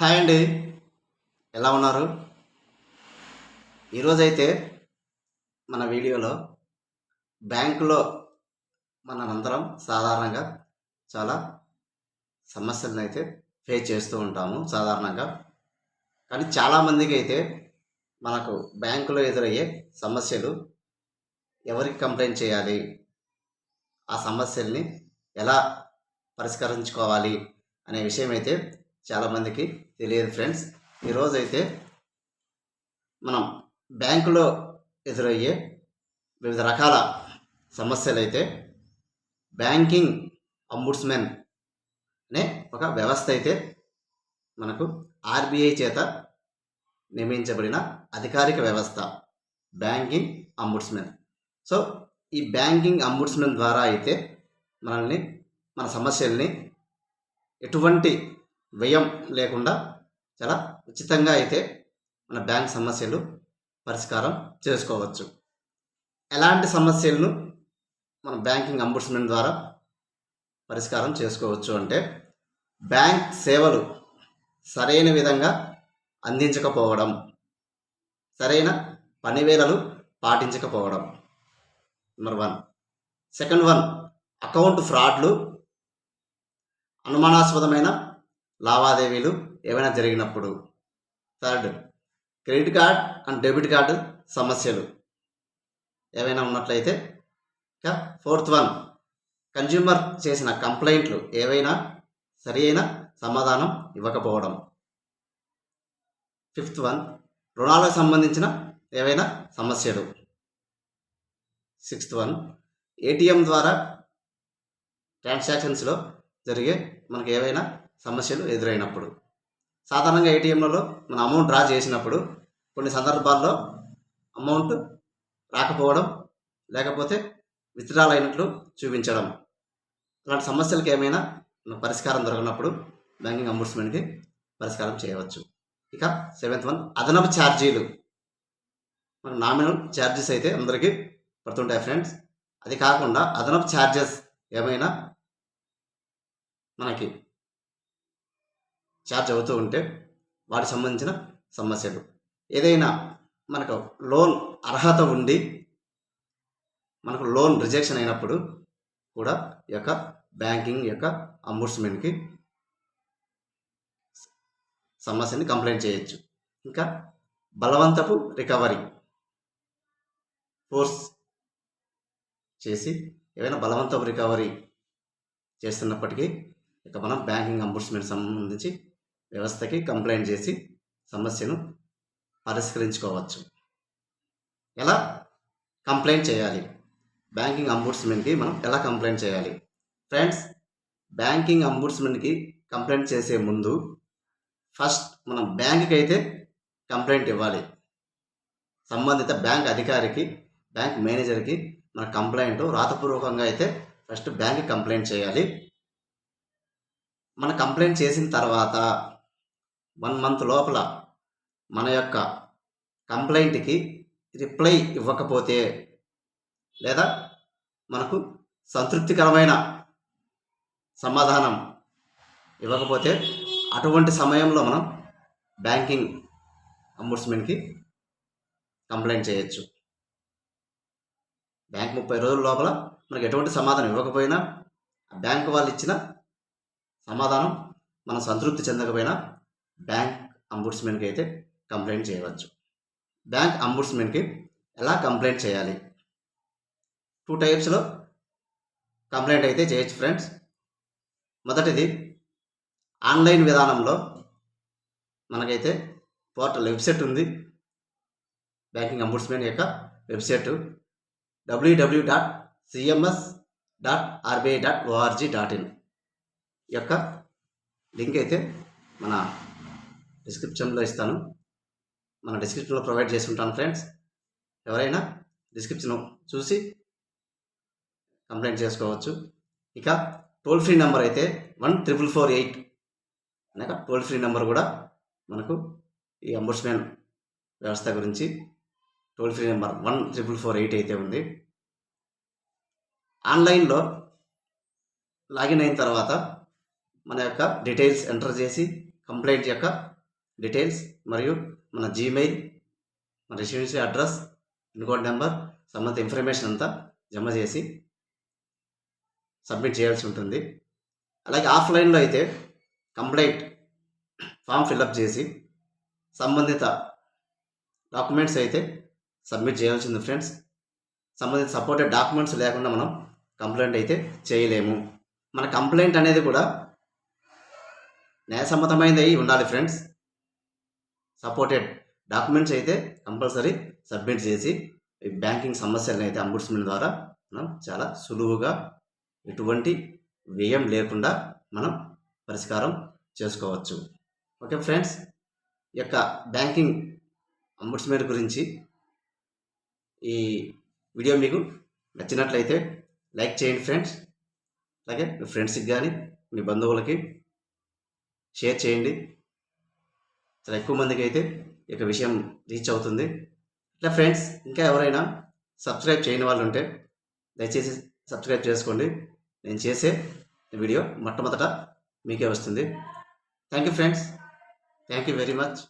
Hi అండి. ఎలా ఉన్నారు? ఈరోజైతే మన వీడియోలో బ్యాంకులో మనమందరం సాధారణంగా చాలా సమస్యలను అయితే ఫేస్ చేస్తూ ఉంటాము సాధారణంగా. కానీ చాలామందికి అయితే మనకు బ్యాంకులో ఎదురయ్యే సమస్యలు ఎవరికి కంప్లైంట్ చేయాలి? ఆ సమస్యల్ని ఎలా పరిష్కరించుకోవాలి? అనే విషయం అయితే చాలామందికి తెలియదు ఫ్రెండ్స్. ఈరోజైతే మనం బ్యాంకులో ఎదురయ్యే వివిధ రకాల సమస్యలు అయితే బ్యాంకింగ్ అంబుడ్స్మెన్ అనే ఒక వ్యవస్థ అయితే మనకు ఆర్బీఐ చేత నియమించబడిన అధికారిక వ్యవస్థ బ్యాంకింగ్ అంబుడ్స్మెన్. సో ఈ బ్యాంకింగ్ అంబుడ్స్మెన్ ద్వారా అయితే మనల్ని మన సమస్యల్ని ఎటువంటి వ్యయం లేకుండా చాలా ఉచితంగా అయితే మన బ్యాంక్ సమస్యలు పరిష్కారం చేసుకోవచ్చు. ఎలాంటి సమస్యలను మన బ్యాంకింగ్ అంబుడ్స్మెంట్ ద్వారా పరిష్కారం చేసుకోవచ్చు అంటే బ్యాంక్ సేవలు సరైన విధంగా అందించకపోవడం సరైన పనివేళలు పాటించకపోవడం. Number one. Second one account ఫ్రాడ్లు అనుమానాస్పదమైన లావాదేవీలు ఏమైనా జరిగినప్పుడు third credit card and debit card సమస్యలు ఏవైనా ఉన్నట్లయితే ఇంకా ఫోర్త్ వన్ కన్జ్యూమర్ చేసిన కంప్లైంట్లు ఏవైనా సరి అయిన సమాధానం ఇవ్వకపోవడం. ఫిఫ్త్ వన్ రుణాలకు సంబంధించిన ఏవైనా సమస్యలు. సిక్స్త్ వన్ ఏటీఎం ద్వారా ట్రాన్సాక్షన్స్లో జరిగే మనకు ఏవైనా సమస్యలు ఎదురైనప్పుడు. సాధారణంగా ఏటీఎంలలో మన అమౌంట్ డ్రా చేసినప్పుడు కొన్ని సందర్భాల్లో అమౌంట్ రాకపోవడం లేకపోతే విత్డ్రాల్ అయినట్లు చూపించడం. అలాంటి సమస్యలకు ఏమైనా మనకు పరిష్కారం దొరకనప్పుడు బ్యాంకింగ్ అంబుడ్స్మెంట్కి పరిష్కారం చేయవచ్చు. ఇక సెవెంత్ వన్ అదనపు ఛార్జీలు. మన నామినల్ ఛార్జెస్ అయితే అందరికీ పడుతుంటాయి ఫ్రెండ్స్. అది కాకుండా అదనపు ఛార్జెస్ ఏమైనా మనకి ఛార్జ్ అవుతూ ఉంటే వాటికి సంబంధించిన సమస్యలు. ఏదైనా మనకు లోన్ అర్హత ఉండి మనకు లోన్ రిజెక్షన్ అయినప్పుడు కూడా ఈ యొక్క బ్యాంకింగ్ యొక్క అంబుడ్స్మెంట్కి సమస్యని కంప్లైంట్ చేయొచ్చు. ఇంకా బలవంతపు రికవరీ ఫోర్స్ చేసి ఏవైనా బలవంతపు రికవరీ చేస్తున్నప్పటికీ ఇక మనం బ్యాంకింగ్ అంబుడ్స్మెంట్ సంబంధించి వ్యవస్థకి కంప్లైంట్ చేసి సమస్యను పరిష్కరించుకోవచ్చు. ఎలా కంప్లైంట్ చేయాలి? బ్యాంకింగ్ అంబుడ్స్మెంట్కి మనం ఎలా కంప్లైంట్ చేయాలి? ఫ్రెండ్స్ బ్యాంకింగ్ అంబుడ్స్మెంట్కి కంప్లైంట్ చేసే ముందు ఫస్ట్ మనం బ్యాంక్కి అయితే కంప్లైంట్ ఇవ్వాలి. సంబంధిత బ్యాంక్ అధికారికి బ్యాంక్ మేనేజర్కి మన కంప్లైంట్ రాతపూర్వకంగా అయితే ఫస్ట్ బ్యాంక్కి కంప్లైంట్ చేయాలి. మన కంప్లైంట్ చేసిన తర్వాత వన్ మంత్ లోపల మన యొక్క కంప్లైంట్కి రిప్లై ఇవ్వకపోతే లేదా మనకు సంతృప్తికరమైన సమాధానం ఇవ్వకపోతే అటువంటి సమయంలో మనం బ్యాంకింగ్ అంబుడ్స్మెన్కి కంప్లైంట్ చేయొచ్చు. బ్యాంక్ ముప్పై రోజుల లోపల మనకు ఎటువంటి సమాధానం ఇవ్వకపోయినా ఆ బ్యాంక్ వాళ్ళు ఇచ్చిన సమాధానం మనం సంతృప్తి చెందకపోయినా బ్యాంక్ అంబుడ్స్మెన్కి అయితే కంప్లైంట్ చేయవచ్చు. బ్యాంక్ అంబుడ్స్మెన్కి ఎలా కంప్లైంట్ చేయాలి? టూ టైప్స్లో కంప్లైంట్ అయితే చేయొచ్చు ఫ్రెండ్స్. మొదటిది ఆన్లైన్ విధానంలో మనకైతే పోర్టల్ వెబ్సైట్ ఉంది. బ్యాంకింగ్ అంబుడ్స్మెన్ యొక్క website WWW dot CMS dot RBI dot ORG dot in యొక్క లింక్ అయితే మన డిస్క్రిప్షన్లో ఇస్తాను. మన డిస్క్రిప్షన్లో ప్రొవైడ్ చేసి ఉంటాను ఫ్రెండ్స్ ఎవరైనా డిస్క్రిప్షన్ చూసి కంప్లైంట్ చేసుకోవచ్చు. ఇక టోల్ ఫ్రీ నెంబర్ అయితే వన్ త్రిపుల్ ఫోర్ ఎయిట్ అనక టోల్ ఫ్రీ నెంబర్ కూడా మనకు ఈ అంబుడ్స్మెన్ వ్యవస్థ గురించి toll free number one triple four eight అయితే ఉంది. ఆన్లైన్లో లాగిన్ అయిన తర్వాత మన యొక్క డీటెయిల్స్ ఎంటర్ చేసి కంప్లైంట్ యొక్క డీటెయిల్స్ మరియు మన జీమెయిల్ మన residency address pin code number సంబంధిత ఇన్ఫర్మేషన్ అంతా జమ చేసి సబ్మిట్ చేయాల్సి ఉంటుంది. అలాగే ఆఫ్లైన్లో అయితే కంప్లైంట్ ఫామ్ ఫిల్అప్ చేసి సంబంధిత డాక్యుమెంట్స్ అయితే సబ్మిట్ చేయాల్సింది ఫ్రెండ్స్. సంబంధిత సపోర్టెడ్ డాక్యుమెంట్స్ లేకుండా మనం కంప్లైంట్ అయితే చేయలేము. మన కంప్లైంట్ అనేది కూడా న్యాయసమ్మతమైనది ఉండాలి ఫ్రెండ్స్. సపోర్టెడ్ డాక్యుమెంట్స్ అయితే కంపల్సరీ సబ్మిట్ చేసి ఈ బ్యాంకింగ్ సమస్యలను అయితే అంబుడ్స్మెంట్ ద్వారా మనం చాలా సులువుగా ఎటువంటి వ్యయం లేకుండా మనం పరిష్కారం చేసుకోవచ్చు. ఓకే ఫ్రెండ్స్ ఈ యొక్క బ్యాంకింగ్ అంబుడ్స్మెంట్ గురించి ఈ వీడియో మీకు నచ్చినట్లయితే లైక్ చేయండి ఫ్రెండ్స్ అలాగే మీ ఫ్రెండ్స్కి కానీ మీ బంధువులకి షేర్ చేయండి. చాలా ఎక్కువ మందికి అయితే ఈ యొక్క విషయం రీచ్ అవుతుంది. ఇట్లా ఫ్రెండ్స్ ఇంకా ఎవరైనా సబ్స్క్రైబ్ చేయని వాళ్ళు ఉంటే దయచేసి సబ్స్క్రైబ్ చేసుకోండి. నేను చేసే వీడియో మొట్టమొదట మీకే వస్తుంది. Thank you friends thank you very much